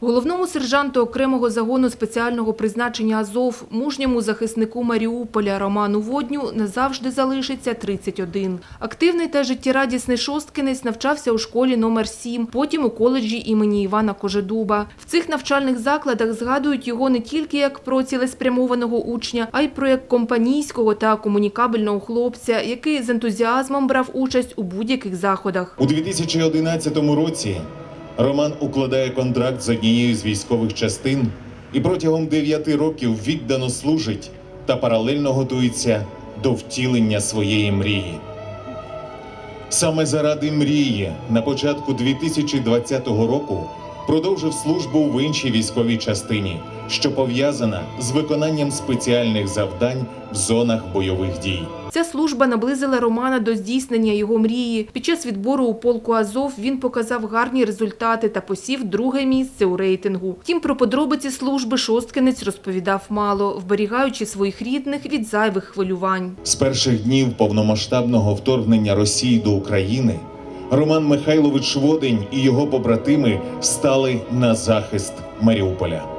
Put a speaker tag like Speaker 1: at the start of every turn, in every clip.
Speaker 1: Головному сержанту окремого загону спеціального призначення Азов, мужньому захиснику Маріуполя Роману Водню назавжди залишиться 31. Активний та життєрадісний шосткинець навчався у школі номер 7, потім у коледжі імені Івана Кожедуба. В цих навчальних закладах згадують його не тільки як про цілеспрямованого учня, а й про як компанійського та комунікабельного хлопця, який з ентузіазмом брав участь у будь-яких заходах.
Speaker 2: У 2011 році Роман укладає контракт з однією з військових частин і протягом 9 років віддано служить та паралельно готується до втілення своєї мрії. Саме заради мрії на початку 2020 року продовжив службу в іншій військовій частині, що пов'язана з виконанням спеціальних завдань в зонах бойових дій.
Speaker 1: Ця служба наблизила Романа до здійснення його мрії. Під час відбору у полку Азов він показав гарні результати та посів друге місце у рейтингу. Втім, про подробиці служби шосткинець розповідав мало, вберігаючи своїх рідних від зайвих хвилювань.
Speaker 2: З перших днів повномасштабного вторгнення Росії до України Роман Михайлович Водень і його побратими стали на захист Маріуполя.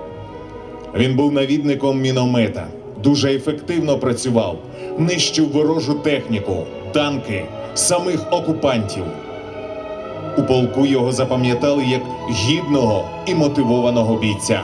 Speaker 2: Він був навідником міномета, дуже ефективно працював, нищив ворожу техніку, танки, самих окупантів. У полку його запам'ятали як гідного і мотивованого бійця,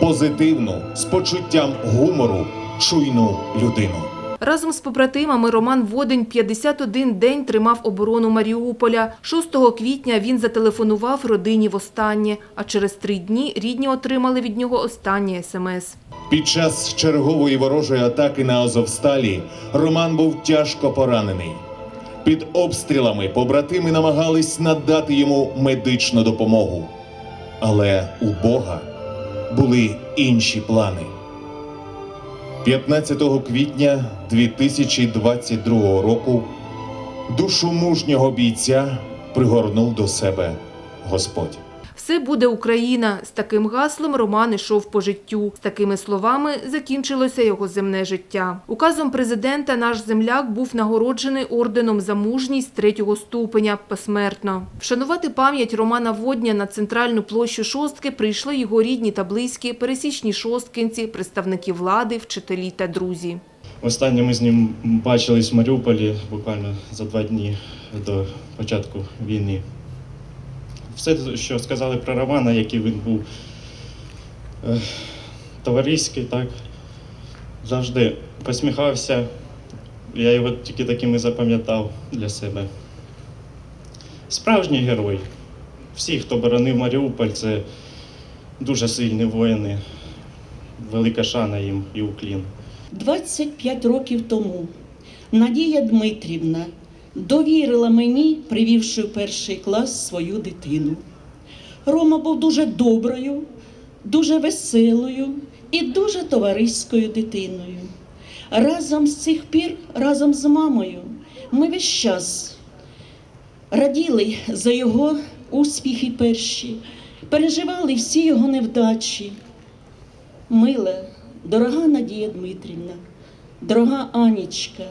Speaker 2: позитивну, з почуттям гумору, чуйну людину.
Speaker 1: Разом з побратимами Роман Водень 51 день тримав оборону Маріуполя. 6 квітня він зателефонував родині востаннє, а через три дні рідні отримали від нього останнє смс.
Speaker 2: Під час чергової ворожої атаки на Азовсталі Роман був тяжко поранений. Під обстрілами побратими намагались надати йому медичну допомогу. Але у Бога були інші плани. 15 квітня 2022 року душу мужнього бійця пригорнув до себе Господь.
Speaker 1: Все буде Україна. З таким гаслом Роман ішов по життю. З такими словами закінчилося його земне життя. Указом президента наш земляк був нагороджений орденом за мужність третього ступеня посмертно. Вшанувати пам'ять Романа Водня на центральну площу шостки прийшли його рідні та близькі, пересічні шосткинці, представники влади, вчителі та друзі.
Speaker 3: Останнє ми з ним бачились в Маріуполі буквально за два дні до початку війни. Все, що сказали про Романа, який він був е, товариський, так, завжди посміхався. Я його тільки таким і запам'ятав для себе. Справжній герой. Всі, хто боронив Маріуполь, це дуже сильні воїни. Велика шана їм і уклін.
Speaker 4: 25 років тому Надія Дмитрівна довірила мені, привівши в перший клас свою дитину. Рома був дуже доброю, дуже веселою і дуже товариською дитиною. Разом з цих пір, разом з мамою, ми весь час раділи за його успіхи перші, переживали всі його невдачі. Мила, дорога Надія Дмитрівна, дорога Анічка,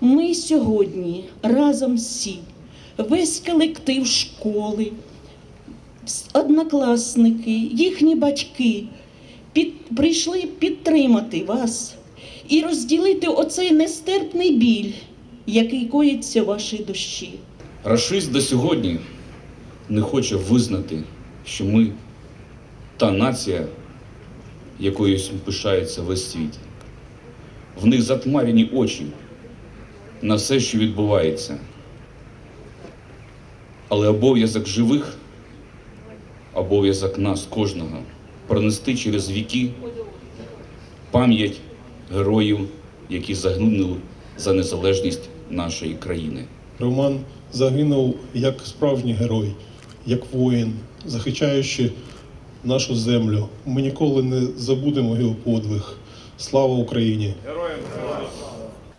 Speaker 4: ми сьогодні разом всі, весь колектив школи, однокласники, їхні батьки під, прийшли підтримати вас і розділити оцей нестерпний біль, який коїться в вашій душі.
Speaker 5: Рашист до сьогодні не хоче визнати, що ми та нація, якою пишається весь світ. В них затмарені очі на все, що відбувається. Але обов'язок живих, обов'язок нас, кожного, пронести через віки пам'ять героїв, які загинули за незалежність нашої країни.
Speaker 6: Роман загинув як справжній герой, як воїн, захищаючи нашу землю. Ми ніколи не забудемо його подвиг. Слава Україні!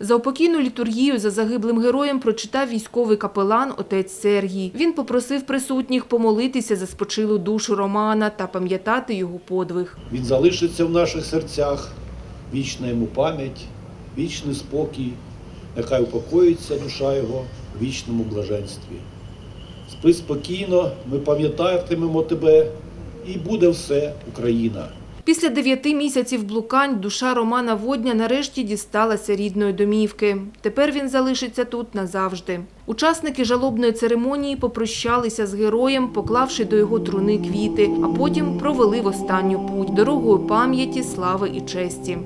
Speaker 1: За упокійну літургію за загиблим героєм прочитав військовий капелан отець Сергій. Він попросив присутніх помолитися за спочилу душу Романа та пам'ятати його подвиг.
Speaker 7: Він залишиться в наших серцях, вічна йому пам'ять, вічний спокій, нехай упокоїться душа його в вічному блаженстві. Спи спокійно, ми пам'ятатимемо тебе і буде все Україна.
Speaker 1: Після дев'яти місяців блукань душа Романа Водня нарешті дісталася рідної домівки. Тепер він залишиться тут назавжди. Учасники жалобної церемонії попрощалися з героєм, поклавши до його труни квіти, а потім провели в останню путь дорогою пам'яті, слави і честі.